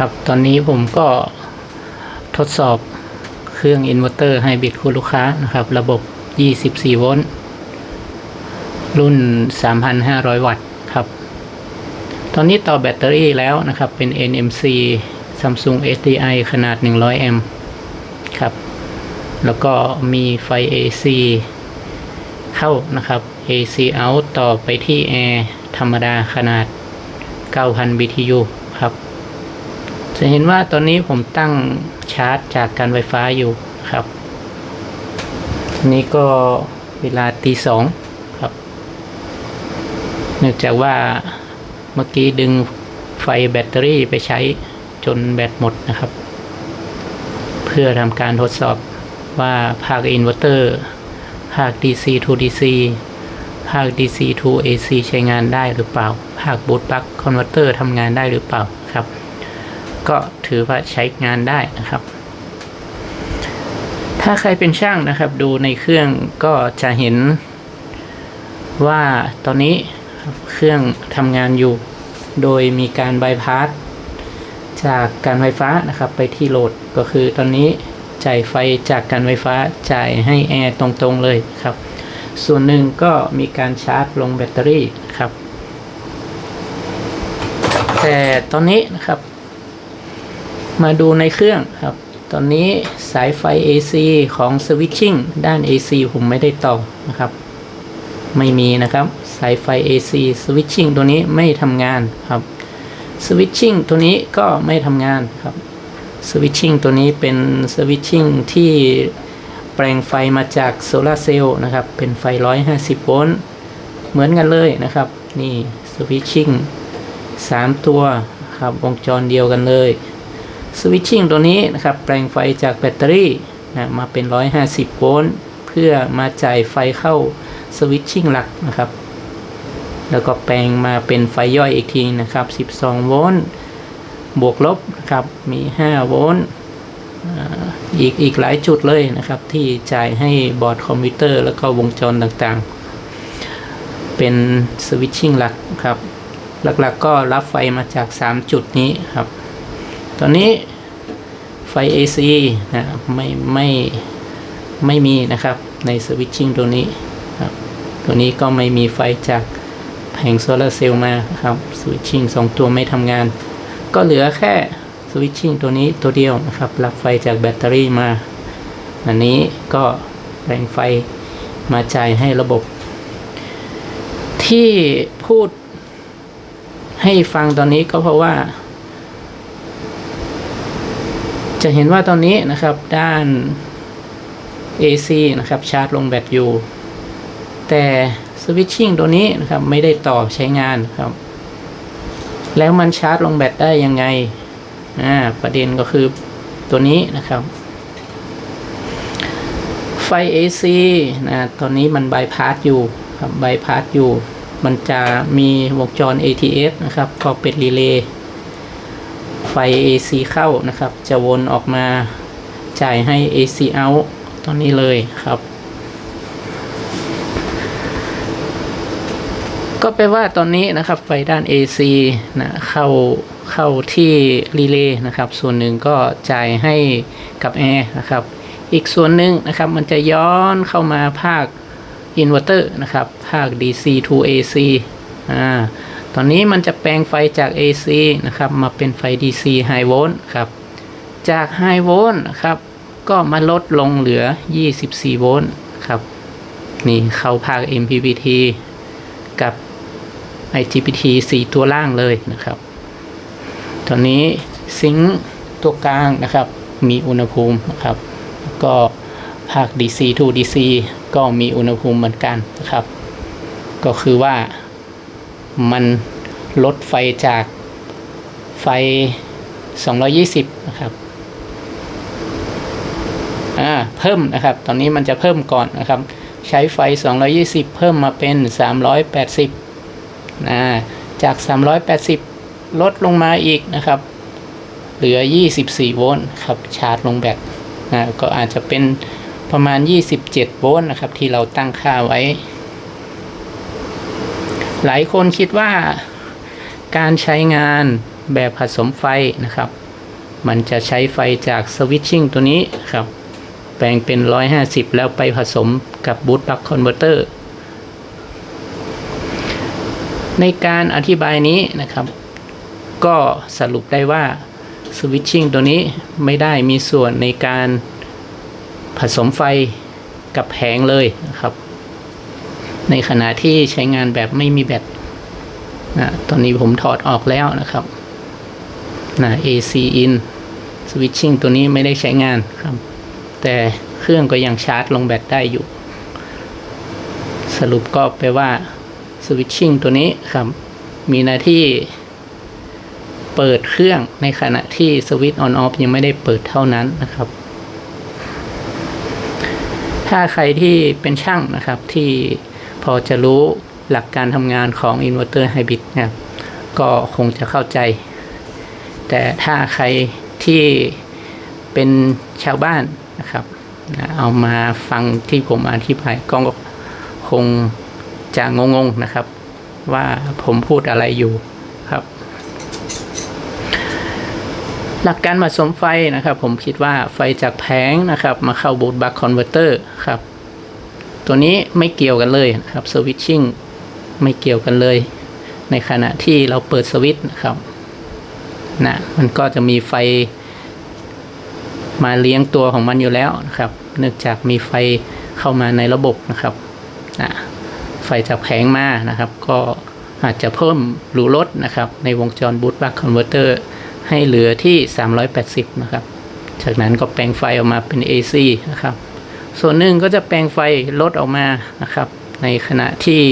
ครับ ตอนนี้ผมก็ทดสอบเครื่องอินเวอร์เตอร์ไฮบริดคุณลูกค้านะครับ ระบบ 24 โวลต์รุ่น 3,500 วัตต์ครับ ตอนนี้ต่อแบตเตอรี่แล้วนะครับ เป็น NMC Samsung SDI ขนาด 100 แอมป์ครับ แล้วก็มีไฟ AC เข้านะครับ AC out ต่อไปที่แอร์ธรรมดาขนาด 9,000 BTU ครับ จะเห็นว่าตอนนี้ผมตั้งชาร์จจากการไฟฟ้าอยู่ครับ นี่ก็เวลาตีสองครับ เนื่องจากว่าเมื่อกี้ดึงไฟแบตเตอรี่ไปใช้จนแบตหมดนะครับ เพื่อทำการทดสอบว่าภาคอินเวอร์เตอร์ ภาค DC to DC ภาค DC to AC ใช้งานได้หรือเปล่า ภาคบูตปลั๊กคอนเวอร์เตอร์ทำงานได้หรือเปล่าครับ ก็ถือว่าใช้งานได้นะครับ ถ้าใครเป็นช่างนะครับ ดูในเครื่องก็จะเห็นว่าตอนนี้เครื่องทำงานอยู่ โดยมีการบายพาสจากการไฟฟ้านะครับไปที่โหลดก็คือตอนนี้จ่ายไฟจากการไฟฟ้าจ่ายให้แอร์ตรงๆเลยครับ ส่วนหนึ่งก็มีการชาร์จลงแบตเตอรี่ครับ แต่ตอนนี้นะครับ มาดูในเครื่องครับ ตอนนี้สายไฟ AC ของ Switching ด้าน AC ผมไม่ได้ต่อนะครับ ไม่มีนะครับสายไฟ AC Switching ตัวนี้ไม่ทำงานครับ Switching ตัวนี้ก็ไม่ทำงานครับ Switching ตัวนี้เป็น Switching ที่แปลงไฟมาจากโซลาเซลล์นะครับ เป็นไฟ 150 โวลต์ เหมือนกันเลยนะครับ นี่ Switching 3 ตัวครับวงจรเดียวกันเลย สวิตชิ่งตัวนี้นะครับแปลงไฟจากแบตเตอรี่นะมาเป็น 150 โวลต์เพื่อมาจ่ายไฟเข้าสวิตชิ่งหลักนะครับ แล้วก็แปลงมาเป็นไฟย่อยอีกทีนะครับ 12 โวลต์บวกลบนะครับมี 5 โวลต์อีกอีกหลายจุดเลยนะครับ ที่จ่ายให้บอร์ดคอมพิวเตอร์ แล้วก็วงจรต่างๆ เป็นสวิตชิ่งหลักครับ หลักๆก็รับไฟมาจาก 3 จุดนี้ครับ ตอนนี้ไฟ AC นะไม่ไม่ไม่มีนะครับในสวิตชิ่งตัวนี้ครับตัวนี้ก็ไม่มีไฟจากแผงโซลาเซลล์มาครับสวิตชิ่งสองตัวไม่ทำงาน ก็เหลือแค่สวิตชิ่งตัวนี้ตัวเดียวนะครับ รับไฟจากแบตเตอรี่มา อันนี้ก็แปลงไฟมาจ่ายให้ระบบ ที่พูดให้ฟังตอนนี้ก็เพราะว่า จะเห็นว่าตอนนี้นะครับด้าน AC นะครับชาร์จลงแบตอยู่ แต่สวิตชิ่งตัวนี้นะครับไม่ได้ต่อใช้งานครับ แล้วมันชาร์จลงแบตได้ยังไงอ่าประเด็นก็คือตัวนี้นะครับ ไฟ AC นะตอนนี้มันบายพาสอยู่ครับบายพาสอยู่ มันจะมีวงจร ATS นะครับ ก็เป็นรีเลย์ ไฟ AC เข้านะครับ จะวนออกมาจ่ายให้ AC out ตอนนี้เลยครับ ก็แปลว่าตอนนี้นะครับไฟด้าน AC นะเข้าเข้าที่รีเลย์นะครับ ส่วนหนึ่งก็จ่ายให้กับแอร์นะครับ อีกส่วนหนึ่งนะครับมันจะย้อนเข้ามาภาคอินเวอร์เตอร์นะครับ ภาค DC to AC อ่า ตอนนี้มันจะแปลงไฟจาก AC นะครับ มาเป็นไฟ DC High Volt ครับ จาก High Volt นะครับ ก็มาลดลงเหลือ 24 โวลต์ครับ นี่เข้าภาค MPPT กับ IGBT 4 ตัวล่างเลยนะครับ ตอนนี้ซิงค์ตัวกลางนะครับ มีอุณหภูมินะครับ ก็ภาค DC to DC ก็มีอุณหภูมิเหมือนกันนะครับ ก็คือว่า มันลดไฟจากไฟ 220 นะครับอ่าเพิ่มนะครับ ตอนนี้มันจะเพิ่มก่อนนะครับ ใช้ไฟ 220 เพิ่มมาเป็น 380นะจาก 380 ลดลงมาอีกนะครับ เหลือ 24 โวลต์ครับ ชาร์จลงแบตนะก็อาจจะเป็นประมาณ 27 โวลต์นะครับ ที่เราตั้งค่าไว้ หลายคนคิดว่าการใช้งานแบบผสมไฟนะครับ มันจะใช้ไฟจากสวิตชิ่งตัวนี้ครับแปลงเป็น 150 แล้วไปผสมกับบูตบัคคอนเวอร์เตอร์ในการอธิบายนี้นะครับ ก็สรุปได้ว่าสวิตชิ่งตัวนี้ไม่ได้มีส่วนในการผสมไฟกับแผงเลยนะครับ ในขณะที่ใช้งานแบบไม่มีแบตนะตอนนี้ผมถอดออกแล้วนะครับนะ AC in switching ตัวนี้ไม่ได้ใช้งานครับ แต่เครื่องก็ยังชาร์จลงแบตได้อยู่ สรุปก็แปลว่า switching ตัวนี้ครับ มีหน้าที่เปิดเครื่องในขณะที่สวิตช์ on off ยังไม่ได้เปิดเท่านั้นนะครับ ถ้าใครที่เป็นช่างนะครับที่ พอจะรู้หลักการทำงานของ inverter hybrid นะครับก็คงจะเข้าใจ แต่ถ้าใครที่เป็นชาวบ้านนะครับนะเอามาฟังที่ผมอธิบายก็คงจะงงๆนะครับ ว่าผมพูดอะไรอยู่ครับ หลักการผสมไฟนะครับ ผมคิดว่าไฟจากแผงนะครับ มาเข้าบูตบัคคอนเวอร์เตอร์ครับ ตัวนี้ไม่เกี่ยวกันเลยนะครับสวิตชิ่งไม่เกี่ยวกันเลย ในขณะที่เราเปิดสวิตช์นะครับนะมันก็จะมีไฟ มาเลี้ยงตัวของมันอยู่แล้วนะครับ เนื่องจากมีไฟเข้ามาในระบบนะครับนะไฟจากแผงมานะครับ ก็อาจจะเพิ่มหรือลดนะครับ ในวงจรบูตบัคคอนเวอร์เตอร์ให้เหลือที่ 380 นะครับ จากนั้นก็แปลงไฟออกมาเป็น AC นะครับ ส่วนหนึ่งก็จะแปลงไฟลดออกมานะครับ ในขณะที่